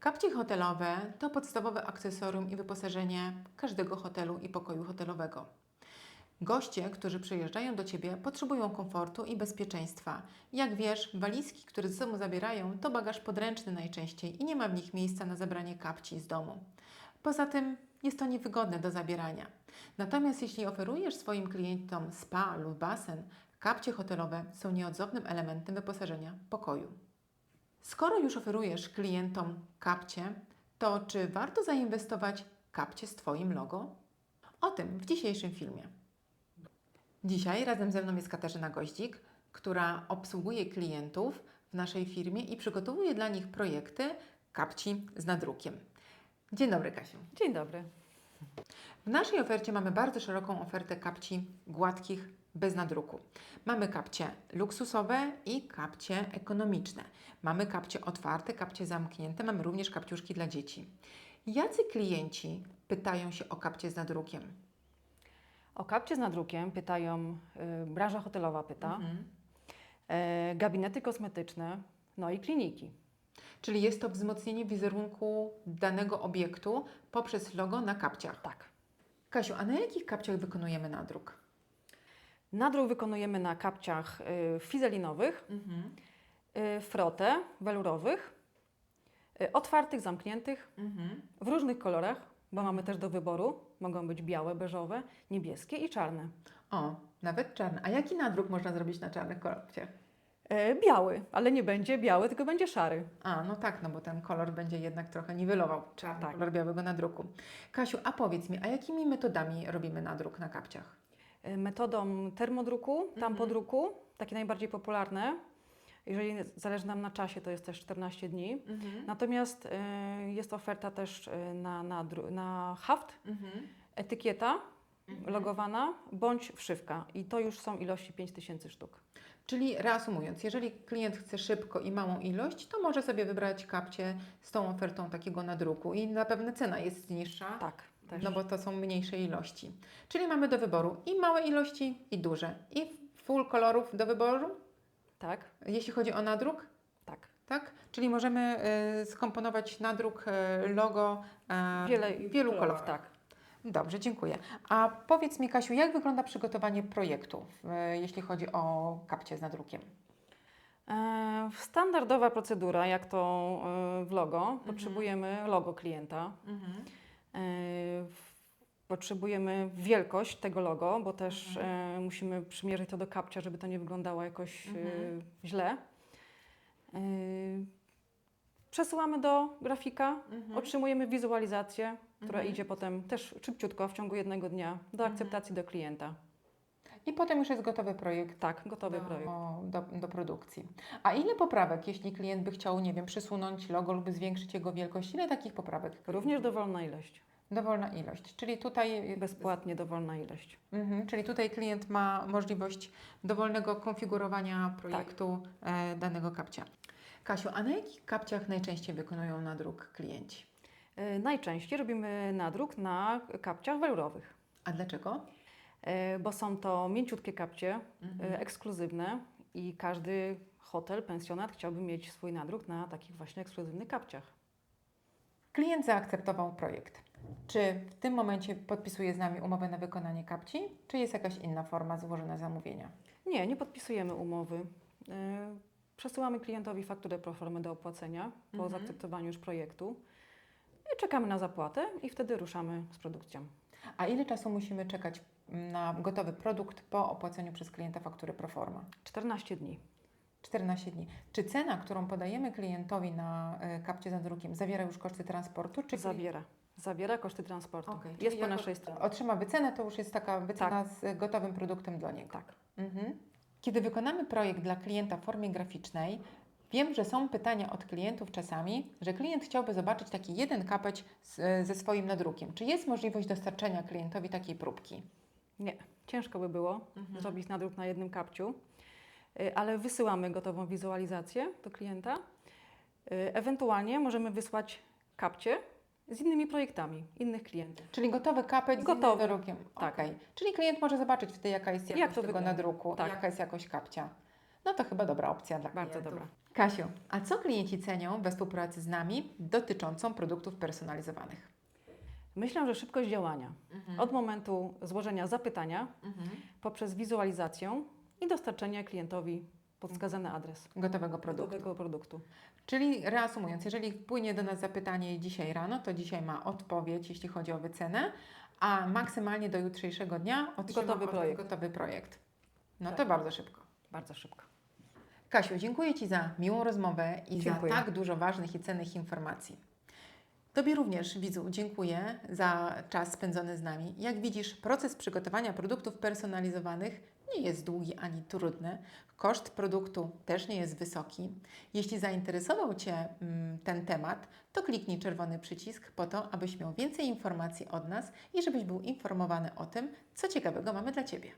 Kapcie hotelowe to podstawowe akcesorium i wyposażenie każdego hotelu i pokoju hotelowego. Goście, którzy przyjeżdżają do Ciebie, potrzebują komfortu i bezpieczeństwa. Jak wiesz, walizki, które ze sobą zabierają, to bagaż podręczny najczęściej i nie ma w nich miejsca na zabranie kapci z domu. Poza tym jest to niewygodne do zabierania. Natomiast jeśli oferujesz swoim klientom spa lub basen, kapcie hotelowe są nieodzownym elementem wyposażenia pokoju. Skoro już oferujesz klientom kapcie, to czy warto zainwestować kapcie z Twoim logo? O tym w dzisiejszym filmie. Dzisiaj razem ze mną jest Katarzyna Goździk, która obsługuje klientów w naszej firmie i przygotowuje dla nich projekty kapci z nadrukiem. Dzień dobry, Kasiu. Dzień dobry. W naszej ofercie mamy bardzo szeroką ofertę kapci gładkich bez nadruku. Mamy kapcie luksusowe i kapcie ekonomiczne. Mamy kapcie otwarte, kapcie zamknięte, mamy również kapciuszki dla dzieci. Jacy klienci pytają się o kapcie z nadrukiem? O kapcie z nadrukiem pytają, y, branża hotelowa pyta, Mhm. e, gabinety kosmetyczne, no i kliniki. Czyli jest to wzmocnienie wizerunku danego obiektu poprzez logo na kapciach. Tak. Kasiu, a na jakich kapciach wykonujemy nadruk? Nadruk wykonujemy na kapciach y, fizelinowych, Mhm. y, frotę, welurowych, y, otwartych, zamkniętych, Mhm. w różnych kolorach, bo mamy też do wyboru. Mogą być białe, beżowe, niebieskie i czarne. O, nawet czarny. A jaki nadruk można zrobić na czarnych kapciach? E, biały, ale nie będzie biały, tylko będzie szary. A, no tak, no bo ten kolor będzie jednak trochę niwelował czarny Tak. kolor białego nadruku. Kasiu, a powiedz mi, a jakimi metodami robimy nadruk na kapciach? E, Metodą termodruku, tampodruku, takie najbardziej popularne. Jeżeli zależy nam na czasie, to jest też 14 dni. Mhm. Natomiast e, jest oferta też e, na, na, na haft, Mhm. etykieta logowana bądź wszywka. I to już są ilości 5000 sztuk. Czyli reasumując, jeżeli klient chce szybko i małą ilość, to może sobie wybrać kapcie z tą ofertą takiego nadruku i zapewne cena jest niższa. Tak, też. No bo to są mniejsze ilości. Czyli mamy do wyboru i małe ilości, i duże. I full kolorów do wyboru, tak, jeśli chodzi o nadruk, tak. tak? Czyli możemy y, skomponować nadruk, y, logo y, Wiele, wielu kolorów. tak. Dobrze, dziękuję. A powiedz mi, Kasiu, jak wygląda przygotowanie projektu, y, jeśli chodzi o kapcie z nadrukiem? E, standardowa procedura, jak to e, w logo, potrzebujemy logo klienta. W- Potrzebujemy wielkość tego logo, bo też e, musimy przymierzyć to do kapcia, żeby to nie wyglądało jakoś e, źle. E, przesyłamy do grafika, otrzymujemy wizualizację, która idzie potem też szybciutko, w ciągu jednego dnia, do akceptacji do klienta. I potem już jest gotowy projekt. Tak, gotowy do, projekt. Do, do produkcji. A ile poprawek, jeśli klient by chciał, nie wiem, przysunąć logo lub zwiększyć jego wielkość, ile takich poprawek? Również dowolna ilość. Dowolna ilość. Czyli tutaj, Bezpłatnie dowolna ilość. mhm, czyli tutaj klient ma możliwość dowolnego konfigurowania projektu e, danego kapcia. Kasiu, a na jakich kapciach najczęściej wykonują nadruk klienci? E, Najczęściej robimy nadruk na kapciach welurowych, A dlaczego? E, bo są to mięciutkie kapcie, Mhm. e, ekskluzywne i każdy hotel, pensjonat chciałby mieć swój nadruk na takich właśnie ekskluzywnych kapciach. Klient zaakceptował projekt. Czy w tym momencie podpisuje z nami umowę na wykonanie kapci, czy jest jakaś inna forma złożenia zamówienia? Nie, nie podpisujemy umowy. E, Przesyłamy klientowi fakturę pro forma do opłacenia po Mhm. zaakceptowaniu już projektu. I czekamy na zapłatę i wtedy ruszamy z produkcją. A ile czasu musimy czekać na gotowy produkt po opłaceniu przez klienta faktury proforma? 14 dni. 14 dni. Czy cena, którą podajemy klientowi na y, kapcie za drukiem, zawiera już koszty transportu? Czy Zabiera. Zabiera koszty transportu. Czyli Jest po naszej stronie. Otrzyma wycenę, to już jest taka wycena z y, gotowym produktem dla niego. Tak. Mhm. Kiedy wykonamy projekt dla klienta w formie graficznej, wiem, że są pytania od klientów czasami, że klient chciałby zobaczyć taki jeden kapeć z, ze swoim nadrukiem. Czy jest możliwość dostarczenia klientowi takiej próbki? Nie, ciężko by było Mhm. zrobić nadruk na jednym kapciu, Y, ale wysyłamy gotową wizualizację do klienta. Y, Ewentualnie możemy wysłać kapcie z innymi projektami innych klientów. Czyli gotowy kapeć Gotowy, z innym nadrukiem. tak. Okej. Czyli klient może zobaczyć wtedy, jaka jest jakość Jak tego wygląda. nadruku, Tak. jaka jest jakość kapcia. No to chyba dobra opcja dla Bardzo klientów. dobra. Kasiu, a co klienci cenią we współpracy z nami dotyczącą produktów personalizowanych? Myślę, że szybkość działania. Od momentu złożenia zapytania poprzez wizualizację i dostarczenie klientowi podskazany adres Gotowego produktu. gotowego produktu. Czyli reasumując, jeżeli wpłynie do nas zapytanie dzisiaj rano, to dzisiaj ma odpowiedź, jeśli chodzi o wycenę, a maksymalnie do jutrzejszego dnia otrzyma Gotowy od- projekt. gotowy projekt. No to Tak. bardzo szybko. Bardzo szybko. Kasiu, dziękuję Ci za miłą rozmowę i Dziękuję. za tak dużo ważnych i cennych informacji. Tobie również, widzu, dziękuję za czas spędzony z nami. Jak widzisz, proces przygotowania produktów personalizowanych nie jest długi ani trudny. Koszt produktu też nie jest wysoki. Jeśli zainteresował Cię mm, ten temat, to kliknij czerwony przycisk po to, abyś miał więcej informacji od nas i żebyś był informowany o tym, co ciekawego mamy dla Ciebie.